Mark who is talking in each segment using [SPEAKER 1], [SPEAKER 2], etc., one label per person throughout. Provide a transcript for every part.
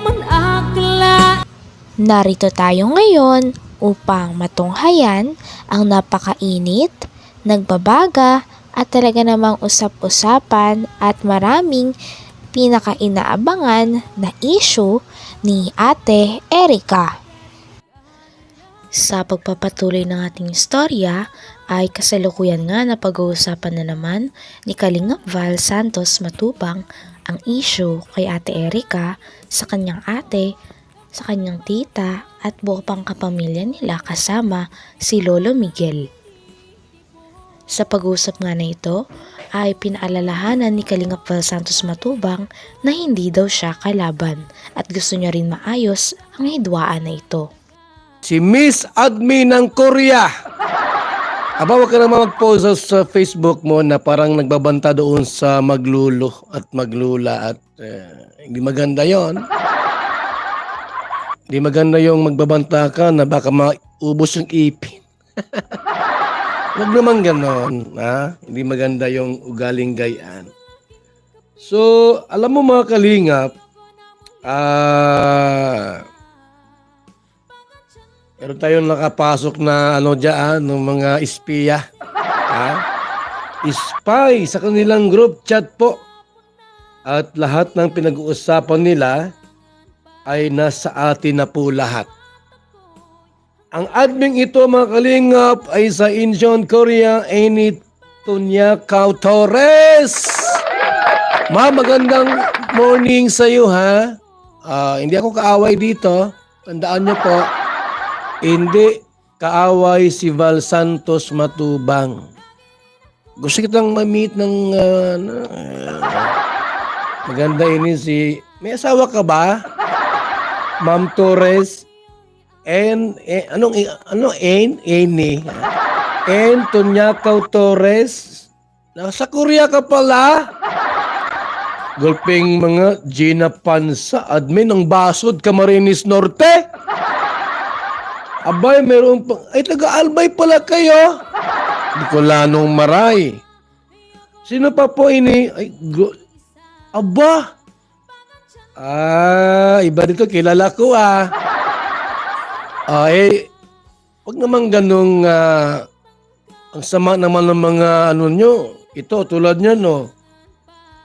[SPEAKER 1] man akla
[SPEAKER 2] Narito tayo ngayon upang matunghayan ang napakainit, nagbabaga at talaga namang usap-usapan at maraming pinakainaabangan na issue ni Ate Erika. Sa pagpapatuloy ng ating istorya ay kasalukuyan nga na pag-uusapan na naman ni Kalingap Val Santos Matubang ang issue kay Ate Erika sa kanyang ate sa kanyang tita at buo pang kapamilya nila kasama si Lolo Miguel. Sa pag-usap nga na ito, ay pinaalalahanan ni Kalingap Val Santos Matubang na hindi daw siya kalaban at gusto niya rin maayos ang hidwaan na ito.
[SPEAKER 3] Si Miss Admin ng Korea. Aba, wag ka naman mag-post sa Facebook mo na parang nagbabanta doon sa maglulo at maglula at eh, hindi maganda yon. Hindi maganda yung magbabanta ka na baka maubos yung ipin. Huwag naman ganon, ha? Hindi maganda yung ugaling gayaan. So, alam mo mga kalingap, ah... Meron tayong nakapasok na ano diyan ng mga espiya. Ha? Spy sa kanilang group chat po. At lahat ng pinag-uusapan nila ay nasa atin na po lahat. Ang admin ito mga kalingap ay sa Incheon, Korea, Amy Tunya Torres. Ma, magandang morning sa iyo ha. Ah, hindi ako kaaway dito. Tandaan niyo po, hindi kaaway si Val Santos Matubang. Gusto kitang ma-meet ng ano, ah, maganda ini si may asawa ka ba? Ma'am Torres and eh, anong ano en eni en Tunyakaw Torres nasa Korea ka pala Gulping mga Gina Pansa, admin ng Basod, Camarines Norte. Abay, meron pa. Ay, taga-albay pala kayo. Bicolanong Maray. Sino pa po ini? Ay, go- Aba. Ah, iba dito. Kilala ko ah. Ay, wag naman ganong ah, ang sama naman ng mga ano nyo. Ito, tulad niyan, no.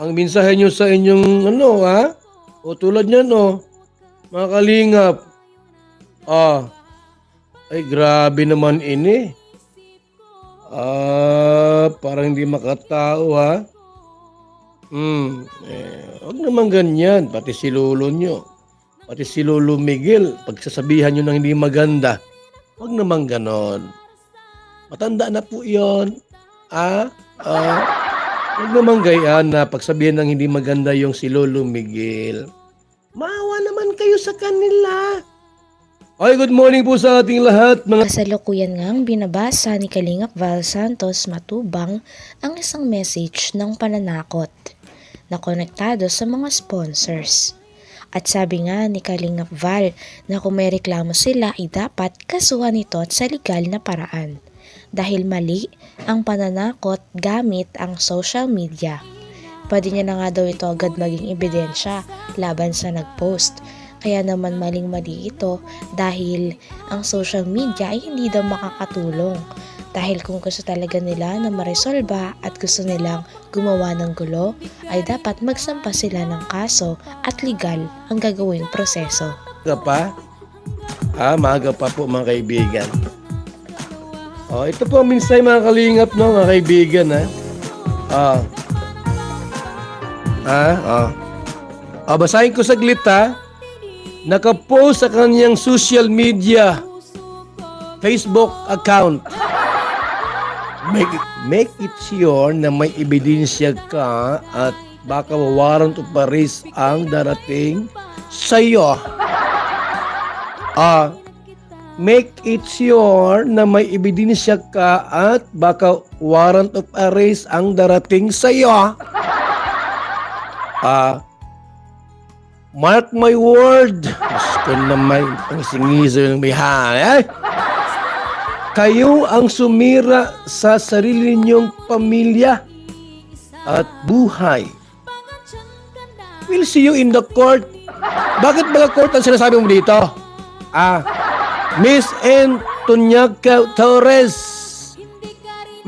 [SPEAKER 3] Ang mensahe nyo sa inyong ano, ha? O tulad niyan, no. Mga kalingap. Ah, ay, grabe naman ini. Ah, parang hindi makatao ha. Hmm, eh, wag naman ganyan. Pati si lolo nyo. Pati si lolo Miguel, pagsasabihan nyo ng hindi maganda. Wag naman ganon. Matanda na po yon. Ah, ah, wag naman gayaan na pagsabihan ng hindi maganda yung si lolo Miguel. Maawa naman kayo sa kanila. Ay, good morning po sa ating lahat, mga
[SPEAKER 2] Kasalukuyan ngang binabasa ni Kalingap Val Santos Matubang ang isang message ng pananakot na konektado sa mga sponsors. At sabi nga ni Kalingap Val na kung may reklamo sila ay dapat kasuhan ito sa legal na paraan dahil mali ang pananakot gamit ang social media. Pwede niya na nga daw ito agad maging ebidensya laban sa nagpost. Kaya naman maling-mali ito dahil ang social media ay hindi daw makakatulong. Dahil kung gusto talaga nila na maresolba at gusto nilang gumawa ng gulo, ay dapat magsampa sila ng kaso at legal ang gagawing proseso.
[SPEAKER 3] Maaga pa? Ah, maaga pa po mga kaibigan. Oh, ito po ang minsay mga kalingap no, mga kaibigan ha. Ah. Ah, ah. Ah, basahin ko saglit ha. Nakapost sa kanyang social media Facebook account. Make it, make it sure na may ebidensya ka at baka warrant of arrest ang darating sa iyo. Ah, make it sure na may ebidensya ka at baka warrant of arrest ang darating sa iyo. Ah, mark my word. Gusto naman ang singiso ng bihan. Eh? Kayo ang sumira sa sarili ninyong pamilya at buhay. We'll see you in the court Bakit mga court ang sinasabi mo dito? Ah, Miss Antonia Torres.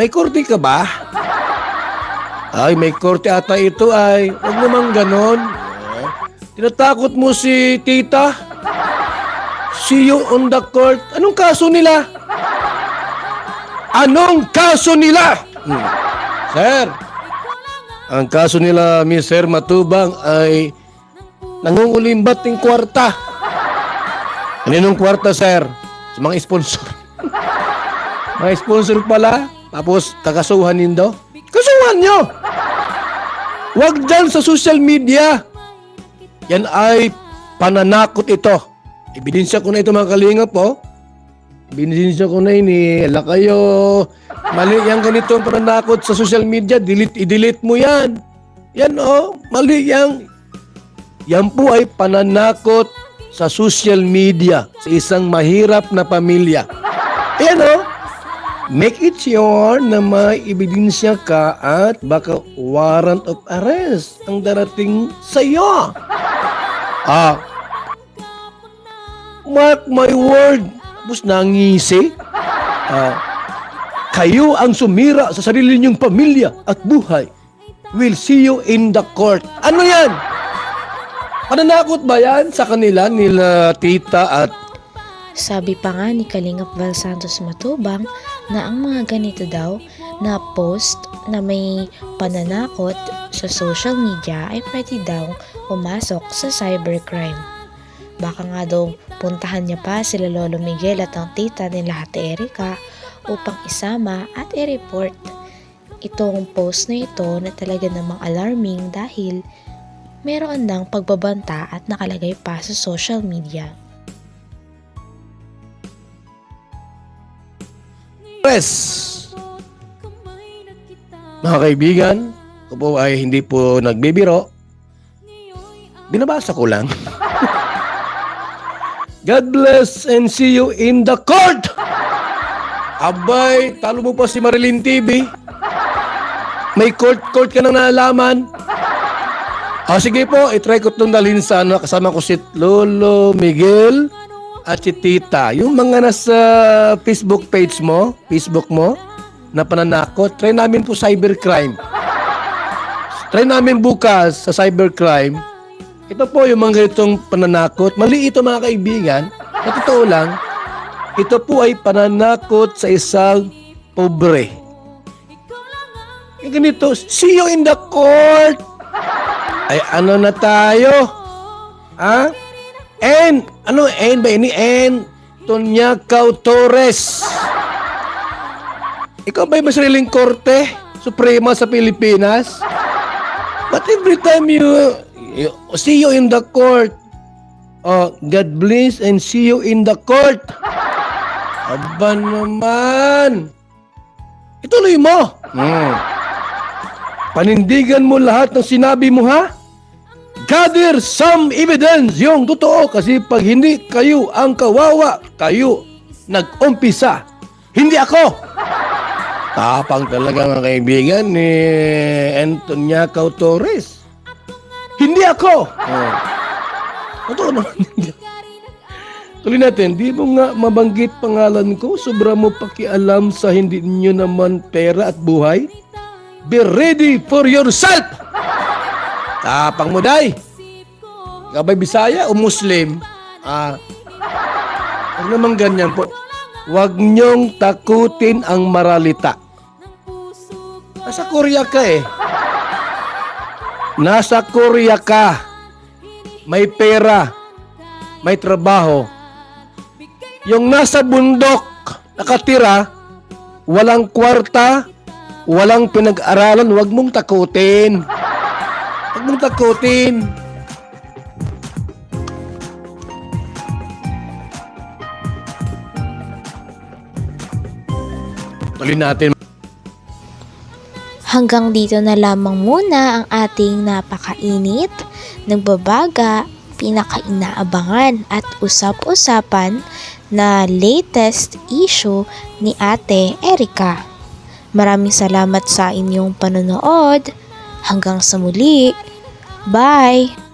[SPEAKER 3] May korte ka ba? Ay, may korte ata ito ay. Huwag naman ganon. Tinatakot mo si tita? See you on the court. Anong kaso nila? Anong kaso nila? Hmm. Sir, ang kaso nila, Mr. Matubang ay nangungulimbat ng kwarta. Kaninong kwarta, sir? Sa mga sponsor. mga sponsor pala, tapos kakasuhan nindo. Kasuhan nyo! Huwag dyan sa social media. Yan ay pananakot ito. Ebidensya ko na ito mga kalingap po. Ebidensya ko na ini. Ala kayo. Mali yan ganito ang pananakot sa social media. Delete, i-delete mo yan. Yan oh, mali yan. Yan po ay pananakot sa social media sa isang mahirap na pamilya. Ayan oh, make it sure na may ebidensya ka at baka warrant of arrest ang darating sa iyo. Ah, mark my word, bus nangisi. Ah, kayo ang sumira sa sarili niyong pamilya at buhay. We'll see you in the court. Ano yan? Pananakot ba yan sa kanila nila tita at
[SPEAKER 2] Sabi pa nga ni Kalingap Val Santos Matubang na ang mga ganito daw na post na may pananakot sa social media ay pwede daw pumasok sa cybercrime. Baka nga daw puntahan niya pa sila Lolo Miguel at ang tita nila Ate Erika upang isama at i-report. Itong post na ito na talaga namang alarming dahil meron ng pagbabanta at nakalagay pa sa social media.
[SPEAKER 3] press? Mga kaibigan, ko po ay hindi po nagbibiro. Binabasa ko lang. God bless and see you in the court! Abay, talo mo pa si Marilyn TV. May court-court ka nang nalaman. Ah, sige po, itry ko itong dalhin sa ano, kasama ko si Lolo Miguel at si Tita. Yung mga nasa Facebook page mo, Facebook mo, na pananakot, try namin po cybercrime. Try namin bukas sa cybercrime. Ito po yung mga ganitong pananakot. Mali ito mga kaibigan. Sa totoo lang, ito po ay pananakot sa isang pobre. Yung ganito, see you in the court! Ay ano na tayo? Ha? N, ano N ba ini? N, Tonya Torres. Ikaw ba yung masariling korte? Suprema sa Pilipinas? But every time you, you see you in the court, oh, God bless and see you in the court. Aba naman. Ituloy mo. Hmm. Panindigan mo lahat ng sinabi mo ha? Gather some evidence yung totoo kasi pag hindi kayo ang kawawa, kayo nag-umpisa. Hindi ako. Tapang talaga mga kaibigan ni Antonia Torres. Hindi ako. Oh. Naman. hindi. Tuloy natin, di mo nga mabanggit pangalan ko, sobra mo pakialam sa hindi nyo naman pera at buhay? Be ready for yourself! Tapang mo, day! Ikaw Bisaya o Muslim? Ah, huwag naman ganyan po. Huwag niyong takutin ang maralita. Nasa Korea ka eh. Nasa Korea ka. May pera. May trabaho. Yung nasa bundok, nakatira, walang kwarta, walang pinag-aralan, huwag mong takutin. Huwag mong takutin. Tuloy natin.
[SPEAKER 2] Hanggang dito na lamang muna ang ating napakainit, nagbabaga, pinakainaabangan at usap-usapan na latest issue ni Ate Erika. Maraming salamat sa inyong panonood. Hanggang sa muli. Bye!